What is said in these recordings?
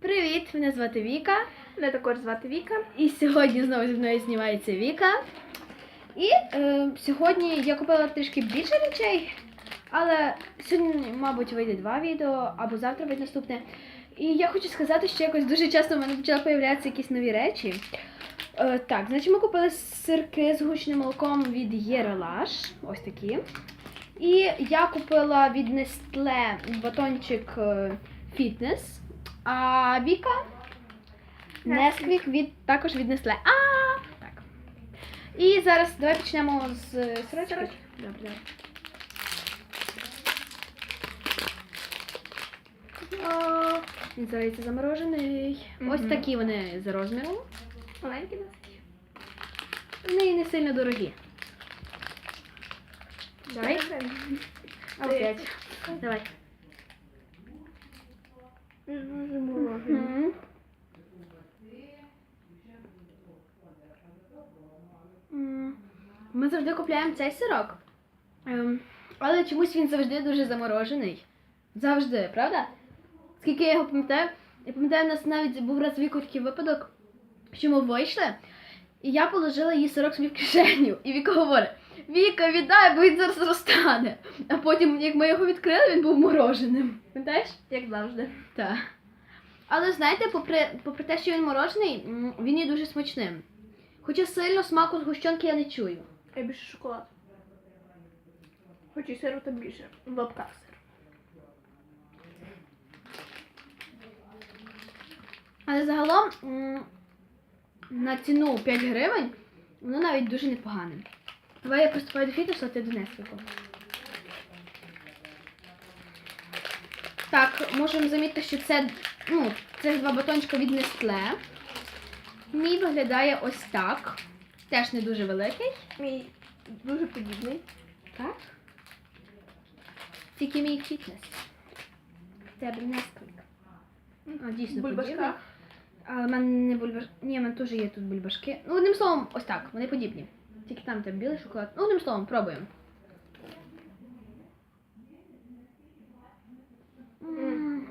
Привіт, мене звати Віка. Мене також звати Віка. І сьогодні знову зі мною знімається Віка. І е, сьогодні я купила трішки більше речей, але сьогодні, мабуть, вийде два відео або завтра вийде наступне. І я хочу сказати, що якось дуже часто в мене почали появлятися якісь нові речі. Е, так, значить, ми купили сирки з гучним молоком від Єрелаш. Ось такі. І я купила від Nestle батончик Фітнес. А Віка Несквік від також від Nestle. А, так. І зараз давай почнемо з. Сирочок. Добре. О, Він здається заморожений. Ось такі вони за розміром. Маленькі досить. Вони і не сильно дорогі. Давай. А Ти. п'ять. Давай. Мгм. Ми завжди купляємо цей сирок. Ем, але чомусь він завжди дуже заморожений. Завжди, правда? Скільки я його пам'ятаю, я пам'ятаю, у нас навіть був раз Віку випадок, що ми вийшли, і я положила їй сирок собі в кишеню. І Віка говорить: Віка, віддай, бо він зараз розтане. А потім, як ми його відкрили, він був мороженим. Пам'ятаєш? Як завжди. Так. Але знаєте, попри, попри те, що він морожений, м, він є дуже смачним. Хоча сильно смаку згущенки я не чую. Я більше шоколад. Хоч і сиру там більше. В лапках сир. Але загалом м, на ціну 5 гривень воно навіть дуже непогане. Давай я приступаю до фітнесу, а ти до Несквіку. Так, можемо замітити, що це ну, це два батончика від Nestle. Мій виглядає ось так. Теж не дуже великий. Мій дуже подібний. Так. Тільки мій фітнес. Тебе Несквік. А, дійсно, В подібний. Але в мене не бульбашки. Ні, в мене теж є тут бульбашки. Ну, одним словом, ось так, вони подібні. Тільки там там білий шоколад. Ну, одним словом, пробуємо. М.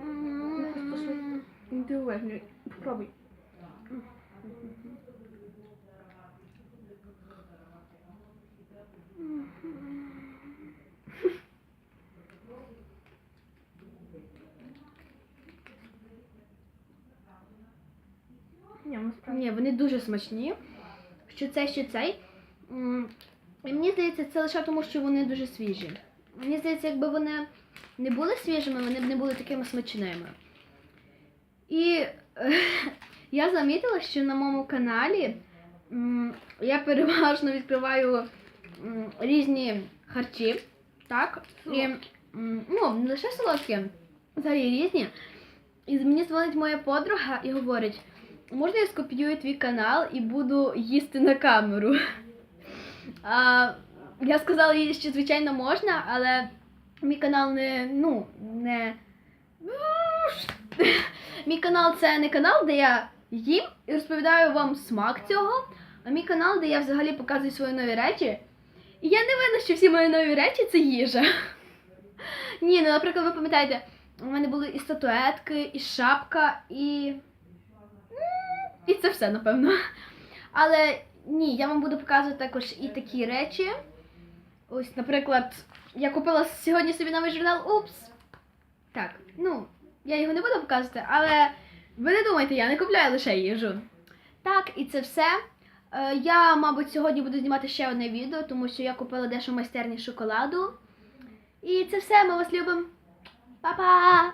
М. Ти уважний. Попробуй. Ні, насправді. Ні, вони дуже смачні. Що цей, що цей. І мені здається, це лише тому, що вони дуже свіжі. Мені здається, якби вони не були свіжими, вони б не були такими смачними. І е, я замітила, що на моєму каналі я переважно відкриваю різні харчі. Так? І, ну, не лише солодкі, взагалі різні. І мені дзвонить моя подруга і говорить: можна я скопіюю твій канал і буду їсти на камеру? А, я сказала їй, що звичайно можна, але мій канал не. ну, не. Мій канал це не канал, де я їм і розповідаю вам смак цього, а мій канал, де я взагалі показую свої нові речі. І я не винна, що всі мої нові речі це їжа. Ні, ну, наприклад, ви пам'ятаєте, у мене були і статуетки, і шапка, і. І це все, напевно. Але ні, я вам буду показувати також і такі речі. Ось, наприклад, я купила сьогодні собі новий журнал Упс. Так, ну, я його не буду показувати, але ви не думайте, я не купляю лише їжу. Так, і це все. Е, Я, мабуть, сьогодні буду знімати ще одне відео, тому що я купила дещо майстерні шоколаду. І це все, ми вас любимо. Па-па!